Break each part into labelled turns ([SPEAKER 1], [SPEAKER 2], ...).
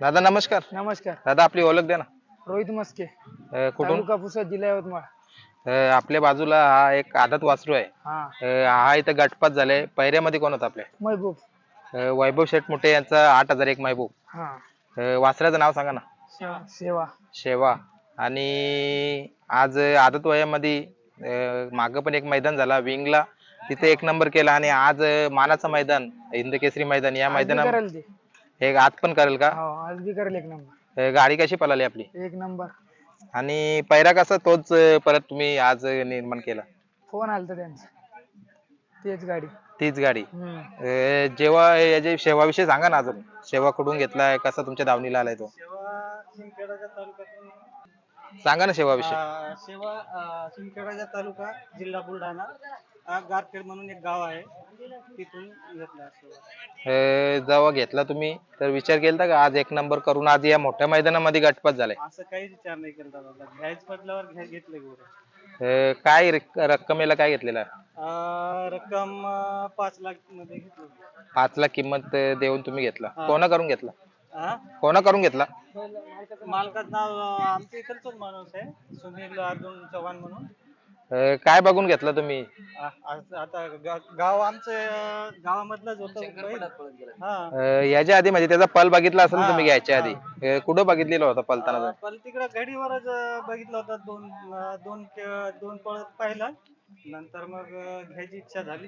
[SPEAKER 1] दादा नमस्कार.
[SPEAKER 2] नमस्कार.
[SPEAKER 1] दादा आपली ओळख द्या ना.
[SPEAKER 2] रोहित मस्के.
[SPEAKER 1] अं, कुठून?
[SPEAKER 2] तालुका पुसद जिल्हा यवतमाळ.
[SPEAKER 1] अं, आपल्या बाजूला हा एक आदत वासरू आहे.
[SPEAKER 2] हा.
[SPEAKER 1] अं, हा इथं गटपात झालाय. पैऱ्यामध्ये कोण होता आपल्या?
[SPEAKER 2] महबूब.
[SPEAKER 1] अं, वैभव शेठ मोठे यांचा आठ हजार एक महबूब.
[SPEAKER 2] हा.
[SPEAKER 1] अं, वासराचं नाव सांगा ना.
[SPEAKER 2] सेवा सेवा
[SPEAKER 1] शेवा. आणि आज आदत वयामध्ये मागं पण एक मैदान झाला विंगला. तिथे एक नंबर केला आणि आज अं, मानाचं मैदान हिंद केसरी मैदान या
[SPEAKER 2] आज
[SPEAKER 1] मैदानात
[SPEAKER 2] करेल ते
[SPEAKER 1] हे आज पण करेल का?
[SPEAKER 2] हो आज बी करेल एक नंबर
[SPEAKER 1] गाडी कशी पळाली आपली?
[SPEAKER 2] एक नंबर
[SPEAKER 1] आणि पैरा कसा तोच अं, परत तुम्ही आज निर्माण केला?
[SPEAKER 2] फोन आलता त्यांचा. तेच गाडी.
[SPEAKER 1] तीच गाडी.
[SPEAKER 2] हम्म.
[SPEAKER 1] अं, जेव्हा हे याचे शेवाविषयी सांगा ना अजून. शेवा कुठून घेतलाय कसा तुमच्या दावणीला आलाय तो? सांगा ना शेवाविषयी
[SPEAKER 3] अं, सेवा अं, सिंदखेडाचा तालुका जिल्हा बुलढाणा. गारखेड म्हणून एक गाव आहे. तिथून घेतला
[SPEAKER 1] अं, जेव्हा घेतला तुम्ही. तर विचार केला का? आज एक नंबर करून आज या मोठ्या मैदानामध्ये गटपात झालाय.
[SPEAKER 3] असं काहीच विचार नाही केला दादा. घ्यायच घ्या घेतलं
[SPEAKER 1] अं, काय रक- रक्कमेला काय घेतलेला?
[SPEAKER 3] रक्कम अं, पाच लाखमध्ये घेतली.
[SPEAKER 1] पाच लाख किंमत अं, देऊन तुम्ही घेतला.
[SPEAKER 3] हा.
[SPEAKER 1] कोणा करून घेतला?
[SPEAKER 3] हा?
[SPEAKER 1] कोणा करून घेतला?
[SPEAKER 3] मालकाचं नाव अं, आमच्या इकडचाच माणूस आहे. सुनील अर्जुन चव्हाण म्हणून.
[SPEAKER 1] अं, काय बघून घेतला तुम्ही?
[SPEAKER 3] आ- आ- आता गा- गाव आमचं गावामधलंच होतं. हा.
[SPEAKER 1] अं, याच्या आधी म्हणजे त्याचा पल बघितला असेल ना तुम्ही घ्यायच्या आधी. अं, कुठं बघितलेला होता पलताना
[SPEAKER 3] अं, पण तिकडं घडीवरच अं, बघितलं होतं. दोन अं, दोन के- दोन पाहिला. नंतर मग अं, घ्यायची इच्छा झाली.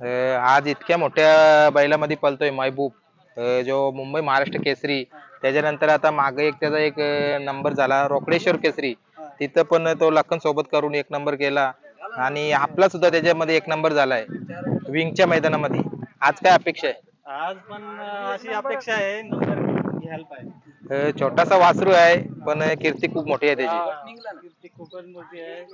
[SPEAKER 1] अं, आज इतक्या मोठ्या बैलामध्ये पलतोय महबूब. अं, जो मुंबई महाराष्ट्र केसरी. त्याच्यानंतर आता मागे एक त्याचा एक नंबर झाला. रोकडेश्वर केसरी. तिथं पण तो लखन सोबत करून एक नंबर केला. आणि आपला सुद्धा त्याच्यामध्ये एक नंबर झालाय. विंगच्या मैदानामध्ये. आज काय अपेक्षा आहे?
[SPEAKER 3] आज पण अशी अपेक्षा आहे नंतर घ्यायला पाहिजे.
[SPEAKER 1] अं, छोटासा वासरू आहे पण कीर्ती खूप मोठी आहे त्याची.
[SPEAKER 3] हा, कीर्ती खूपच मोठी आहे.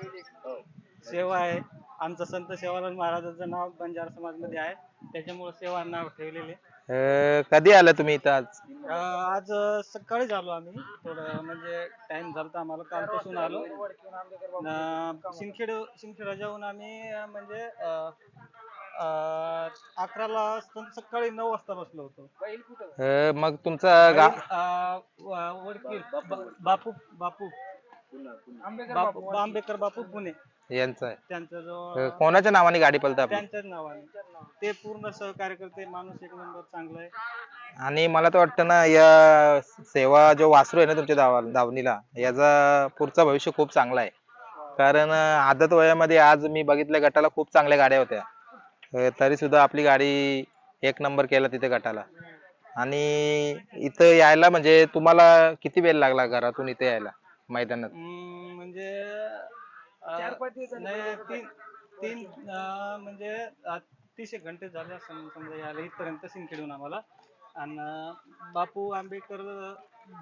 [SPEAKER 3] सेवा आहे. आमचं संत सेवालाल महाराजांचं नाव बंजारा समाजमध्ये आहे. त्याच्यामुळे सेवा नाव ठेवलेले
[SPEAKER 1] अं, कधी आला तुम्ही इथं आज?
[SPEAKER 3] अं, आज अं, सकाळीच आलो आम्ही. थोडं म्हणजे टाइम झालता आम्हाला. कालपासून आलो. अं, सिंदखेड सिंदखेडला जाऊन आम्ही अं, म्हणजे अं, अं, अकराला सकाळी नऊ वाजता बसलो होतो.
[SPEAKER 1] अं, मग तुमचा गा
[SPEAKER 3] अं, व- वडकील बा- बापू बापू. बापू आंबेकर बापू पुणे.
[SPEAKER 1] यांचा आहे.
[SPEAKER 3] त्यांचा जो
[SPEAKER 1] अं, कोणाच्या नावाने गाडी पलता आपली?
[SPEAKER 3] त्यांच्याच नावाने. ते पूर्ण सहकार्य करते माणूस एक नंबर चांगला आहे.
[SPEAKER 1] आणि मला तर वाटतं ना या सेवा जो वासरू आहे ना तुमच्या दावा दावणीला याचा पुढचा भविष्य खूप चांगला आहे. कारण आदत वयामध्ये आज मी बघितल्या गटाला खूप चांगल्या गाड्या होत्या. तरी सुद्धा आपली गाडी एक नंबर केला तिथे गटाला. आणि इथं यायला म्हणजे तुम्हाला किती वेळ लागला घरातून इथे यायला मैदानात?
[SPEAKER 3] म्हणजे तीन म्हणजे तीस एक घंटे झाले असं समजा यायला इथपर्यंत सिंदखेडून आम्हाला. आणि बापू आंबेडकर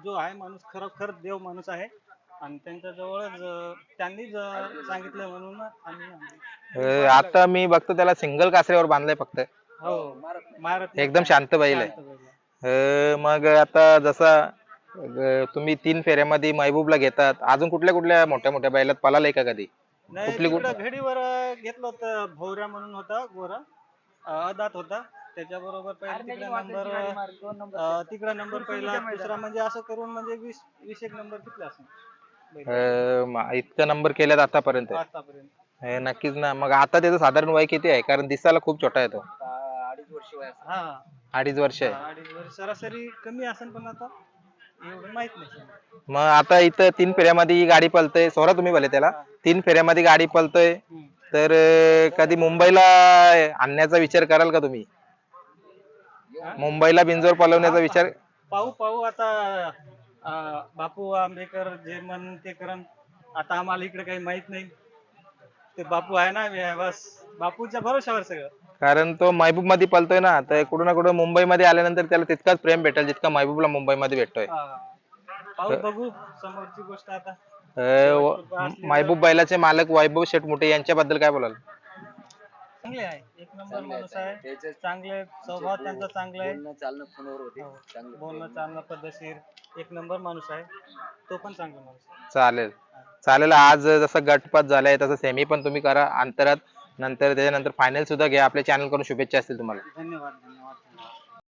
[SPEAKER 3] जो आहे माणूस खरोखर देव माणूस आहे. आणि त्यांच्या जवळच त्यांनीच अं, सांगितलं म्हणून आम्ही आलो.
[SPEAKER 1] अं, आता मी बघतो त्याला सिंगल कासऱ्यावर बांधलंय फक्त.
[SPEAKER 3] हो मारत
[SPEAKER 1] एकदम शांत बैल आहे. अं, मग आता जसा अं, तुम्ही तीन फेऱ्यामध्ये महबूबला घेतात अजून कुठल्या कुठल्या मोठ्या मोठ्या बैलात पळालाय का कधी?
[SPEAKER 3] नाही
[SPEAKER 1] कुठली कुठ-
[SPEAKER 3] तिकडं घडीवर घेतलं होतं भोवऱ्या म्हणून होता गोरा. अं, अदात होता. त्याच्या बरोबर तिकडे नंबर अं, तिकडे नंबर पहिला दुसरा म्हणजे असं करून म्हणजे वीस वीस एक नंबर घेतले असं.
[SPEAKER 1] अं, म- इतकं नंबर केल्यात आतापर्यंत.
[SPEAKER 3] आतापर्यंत.
[SPEAKER 1] हे नक्कीच ना. मग आता त्याचं साधारण वय किती आहे? कारण दिसायला खूप छोटा आहे तो.
[SPEAKER 3] अडीच वर्ष हा.
[SPEAKER 1] अडीच वर्ष आहे.
[SPEAKER 3] अडीच वर्ष. सरासरी कमी असेल पण आता एवढं माहीत नाही.
[SPEAKER 1] मग आता इथं तीन फेऱ्यामध्ये ही गाडी पळतय सोरा तुम्ही भले त्याला. तीन फेऱ्यामध्ये गाडी पळतोय
[SPEAKER 3] हम्म.
[SPEAKER 1] तर कधी मुंबईला आणण्याचा विचार कराल का तुम्ही? मुंबईला बिंजोर पळवण्याचा विचार
[SPEAKER 3] पाहू पाहू आता अं, बापू आंबेकर जे मन ते करण आता आम्हाला इकडे काही माहीत नाही. ते बापू आहे ना आम्ही आहे बस बापूच्या भरोशावर सगळं.
[SPEAKER 1] कारण तो महबूबमध्ये पळतोय ना तर कुठं ना कुठं मुंबईमध्ये आल्यानंतर त्याला तितकाच प्रेम भेटेल जितका महबूबला मुंबईमध्ये भेटतोय.
[SPEAKER 3] हा. पाहू बघू समोरची गोष्ट आता.
[SPEAKER 1] महबूब बैलाचे मालक वैभव शेठ मोठे यांच्याबद्दल काय बोलाल?
[SPEAKER 3] चांगले आहे. एक नंबर माणूस आहे. चांगले स्वभाव त्यांचा चांगला आहे. हो. बोलणं चालणं पद्धतशीर. एक नंबर माणूस आहे. तो पण चांगला माणूस आहे.
[SPEAKER 1] चालेल. चालेल आज जसं गटपात झालाय तसं सेमी पण तुम्ही करा. अंतरात नंतर त्याच्यानंतर फायनल सुद्धा घ्या. आपल्या चॅनलकडून शुभेच्छा असतील तुम्हाला.
[SPEAKER 3] धन्यवाद धन्यवाद.